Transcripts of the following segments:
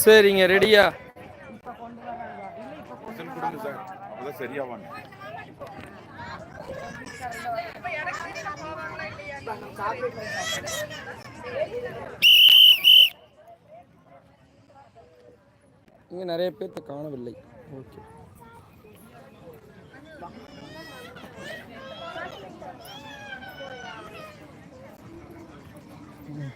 சரிங்க ரெடியா விசில் இங்கே நிறைய பேர்த்த காணவில்லை ஓகே ம்.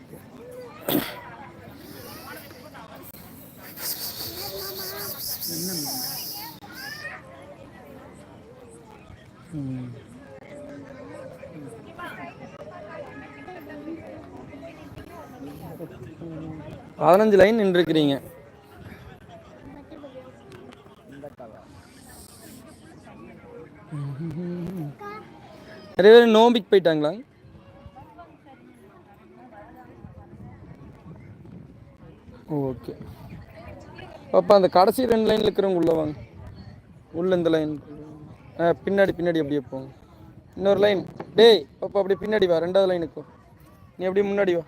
பதினஞ்சு லைன் நின்றுருக்கிறீங்க. நிறைய பேர் நோம்பிக்கு போயிட்டாங்களா? ஓகே. அப்போ அந்த கடைசி ரெண்டு லைனில் இருக்கிறவங்க உள்ள வாங்க. உள்ள இந்த லைன் பின்னாடி பின்னாடி அப்படியே போங்க இன்னொரு லைன் டேய் பாப்பா அப்படியே பின்னாடி வா. ரெண்டாவது லைனுக்கு நீ அப்படியே முன்னாடி வா.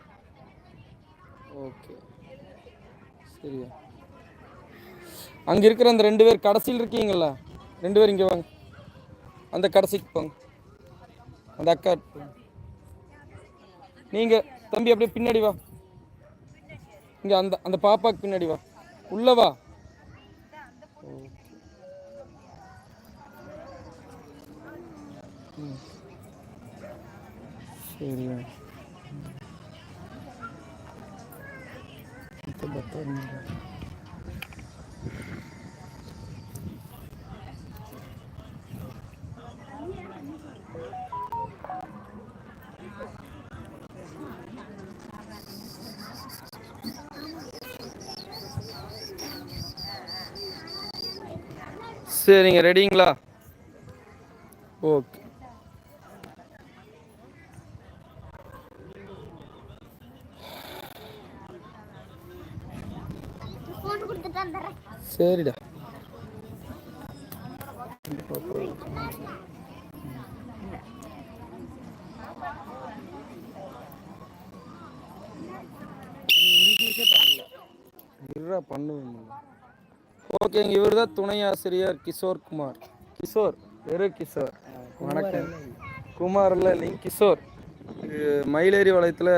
ஓகே. சரியா அங்கே இருக்கிற அந்த ரெண்டு பேர் கடைசியில் இருக்கீங்களா ரெண்டு பேர் இங்கே வாங்க. அந்த கடைசிக்கு போங்க. அந்த அக்கா நீங்கள் தம்பி அப்படியே பின்னாடி வா. இங்கே அந்த அந்த பாப்பாவுக்கு பின்னாடி வா. உள்ளே வா. ம். சரியா இப்போ பத்தாயிரம் சரிங்க ரெடிங்களா ஓகே சரிடா. இருடா ஓகேங்க இவர் தான் துணை ஆசிரியர் கிஷோர் குமார். கிஷோர் வெறும் கிஷோர். வணக்கம். குமார் இல்லை இல்லைங்க கிஷோர். மயிலேறி வளையத்தில்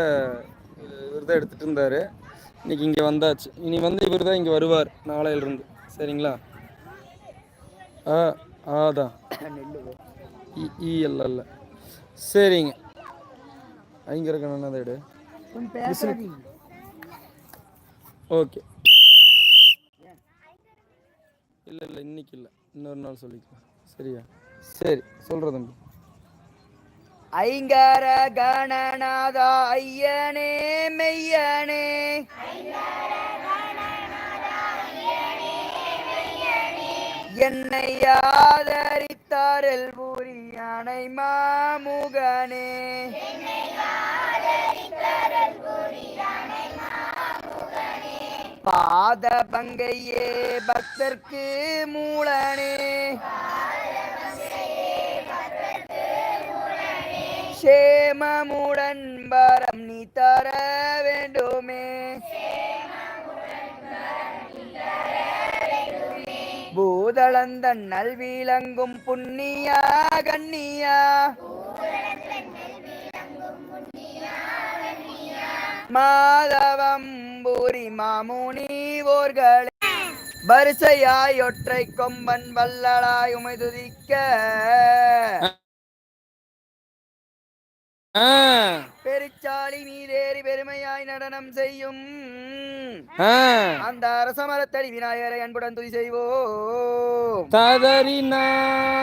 இவர் தான் எடுத்துகிட்டு இருந்தார். இன்னைக்கு இங்கே வந்தாச்சு. இனி வந்து இவர் தான் இங்கே வருவார் நாளையிலிருந்து. சரிங்களா? ஆ ஆதான் இ இ இல்ல இல்ல சரிங்க. ஐங்க இருக்கணும் அதை எடு ஓகே. இல்லை இல்லை இன்னைக்கு இல்லை. இன்னொரு நாள் சொல்லிக்கலாம். சரியா? சரி சொல்கிற தம்பி ஐங்கர கணநாதா ஐயனே மெய்யனே. என்னை ஆதரித்தாரல் புரியானை மாமுகனே. பாத பங்கையே பக்தர்க்கு மூலனே. சேமமுடன் வரம் நீ தர வேண்டுமே. பூதளந்தன் நல்விளங்கும் புண்ணியா கண்ணியா. மாதவம் பூரி மாமுனிவோர்களே வரிசையாய் ஒற்றை கொம்பன் வல்லலாய் உமைதுதிக்க ஆ. பெருச்சாளி மீதேறி பெருமையாய் நடனம் செய்யும். அந்த அரசமரத்தடி விநாயகரை அன்புடன் துதி செய்வோம். ததறினா